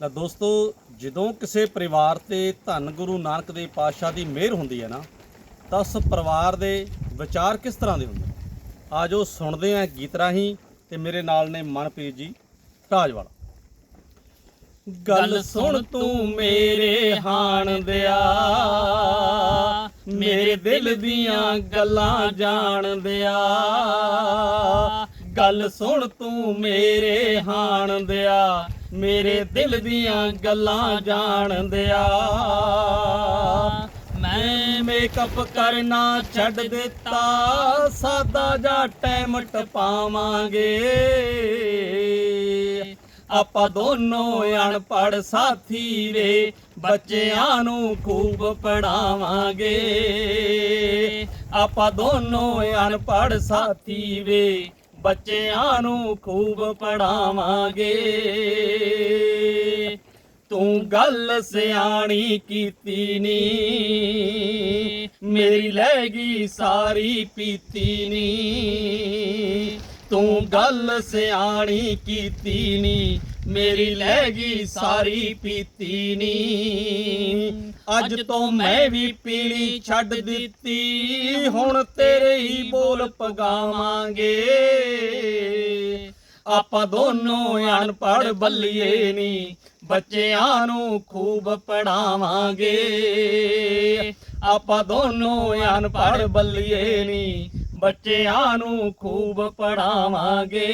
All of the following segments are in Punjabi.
ਤਾਂ ਦੋਸਤੋ ਜਦੋਂ ਕਿਸੇ ਪਰਿਵਾਰ ਤੇ ਧੰਨ ਗੁਰੂ ਨਾਨਕ ਦੇਵ ਪਾਤਸ਼ਾਹ ਦੀ ਮਿਹਰ ਹੁੰਦੀ ਹੈ ਨਾ ਤਾਂ ਉਸ ਪਰਿਵਾਰ ਦੇ ਵਿਚਾਰ ਕਿਸ ਤਰ੍ਹਾਂ ਦੇ ਹੁੰਦੇ ਆਜੋ ਸੁਣਦੇ ਆਂ ਗੀਤ ਰਾਹੀਂ ਤੇ ਮੇਰੇ ਨਾਲ ਨੇ ਮਨਪ੍ਰੀਤ ਜੀ ਢਾਜਵਾਲਾ ਗੱਲ ਸੁਣ ਤੂੰ ਮੇਰੇ ਹਾਣ ਦਿਆ ਮੇਰੇ ਦਿਲ ਦੀਆਂ ਗੱਲਾਂ ਜਾਣ ਦਿਆ। ਗੱਲ ਸੁਣ ਤੂੰ ਮੇਰੇ ਹਾਣ ਦਿਆ ਮੇਰੇ ਦਿਲ ਦੀਆਂ ਗੱਲਾਂ ਜਾਣਦਿਆ ਮੈਂ ਮੇਕਅਪ ਕਰਨਾ ਛੱਡ ਦਿੱਤਾ, ਸਾਦਾ ਜਾਂ ਟਾਈਮ ਟਪਾਵਾਂਗੇ ਆਪਾਂ ਦੋਨੋਂ ਅਨਪੜ ਸਾਥੀ ਵੇ, ਬੱਚਿਆਂ ਨੂੰ ਖੂਬ ਪੜਾਵਾਂਗੇ ਆਪਾਂ ਦੋਨੋਂ ਅਨਪੜ ਸਾਥੀ ਵੇ ਬੱਚਿਆਂ ਨੂੰ ਖੂਬ ਪੜਾਵਾਂਗੇ ਤੂੰ ਗੱਲ ਸਿਆਣੀ ਕੀਤੀ ਨੀ, ਮੇਰੀ ਲੈ ਗਈ ਸਾਰੀ ਪੀਤੀ ਨੀ। ਤੂੰ ਗੱਲ ਸਿਆਣੀ ਕੀਤੀ ਨੀ ਮੇਰੀ ਲੈ ਗਈ ਸਾਰੀ ਪੀਤੀ ਨੀ। ਅੱਜ ਤੋਂ ਮੈਂ ਵੀ ਪੀਣੀ ਛੱਡ ਦਿੱਤੀ। ਹੁਣ ਤੇਰੇ ਹੀ ਬੋਲ ਪਗਾਵਾਂਗੇ। ਆਪਾਂ ਦੋਨੋਂ ਅਨਪੜ ਬੱਲੀਏ ਨੀ। ਬੱਚਿਆਂ ਨੂੰ ਖੂਬ ਪੜਾਵਾਂਗੇ। ਆਪਾਂ ਦੋਨੋਂ ਅਨਪੜ ਬੱਲੀਏ ਨੀ। ਬੱਚਿਆਂ ਨੂੰ ਖੂਬ ਪੜਾਵਾਂਗੇ।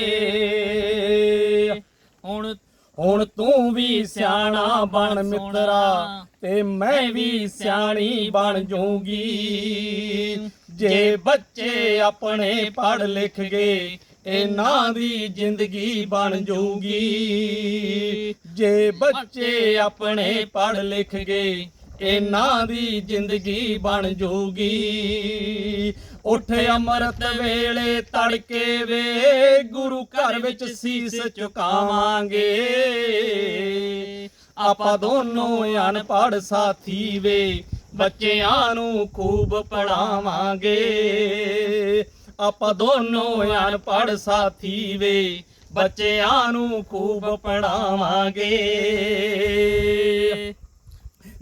ਹੁਣ ਹੁਣ ਤੂੰ ਵੀ ਸਿਆਣਾ ਬਣ ਮਿੱਤਰਾ, ਤੇ ਮੈਂ ਵੀ ਸਿਆਣੀ ਬਣ ਜਾਊਂਗੀ। ਜੇ ਬੱਚੇ ਆਪਣੇ ਪੜ ਲਿਖ ਗਏ ਇਹਨਾਂ ਦੀ ਜ਼ਿੰਦਗੀ ਬਣ ਜਾਊਗੀ, ਜੇ ਬੱਚੇ ਆਪਣੇ ਪੜ ਲਿਖ ਗਏ ਇਹਨਾਂ ਦੀ ਜ਼ਿੰਦਗੀ ਬਣ ਜੂਗੀ। ਉੱਠ ਅੰਮ੍ਰਿਤ ਵੇਲੇ ਤੜਕੇ ਵੇ ਗੁਰੂ ਘਰ ਵਿੱਚ ਸੀਸ ਝੁਕਾਵਾਂਗੇ। ਆਪਾਂ ਦੋਨੋਂ ਅਨਪੜ ਸਾਥੀ ਵੇ, ਬੱਚਿਆਂ ਨੂੰ ਖੂਬ ਪੜਾਵਾਂਗੇ ਆਪਾਂ ਦੋਨੋਂ ਅਨਪੜ ਸਾਥੀ ਵੇ, ਬੱਚਿਆਂ ਨੂੰ ਖੂਬ ਪੜਾਵਾਂਗੇ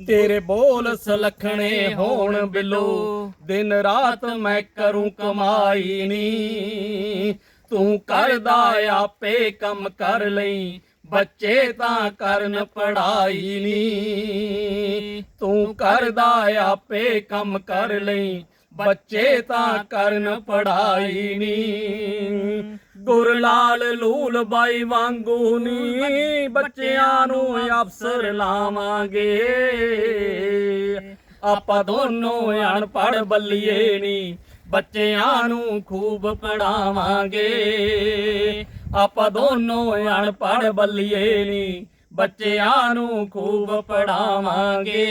ਤੇਰੇ ਬੋਲ ਸਲਖਣੇ ਹੋਣ ਬਿਲੋ, ਦਿਨ ਰਾਤ ਮੈਂ ਕਰੂੰ ਕਮਾਈ ਨੀ। ਤੂੰ ਕਰਦਾ ਆਪੇ ਕੰਮ ਕਰ ਲਈ, ਬੱਚੇ ਤਾਂ ਕਰਨ ਪੜਾਈ ਨੀ। ਤੂੰ ਕਰਦਾ ਆਪੇ ਕੰਮ ਕਰ ਲਈ ਬੱਚੇ ਤਾਂ ਕਰਨ ਪੜਾਈ ਨੀ। ਗੁਰਲਾਲ ਲੂਲ ਬਾਈ ਵਾਂਗੂ ਨੀ। ਬੱਚਿਆਂ ਨੂੰ ਅਫਸਰ ਲਾਵਾਂਗੇ। ਆਪਾਂ ਦੋਨੋਂ ਅਣਪੜ ਬੱਲੀਏ ਨੀ। ਬੱਚਿਆਂ ਨੂੰ ਖੂਬ ਪੜਾਵਾਂਗੇ ਆਪਾਂ ਦੋਨੋਂ ਅਣਪੜ ਬੱਲੀਏ ਨੀ। ਬੱਚਿਆਂ ਨੂੰ ਖੂਬ ਪੜਾਵਾਂਗੇ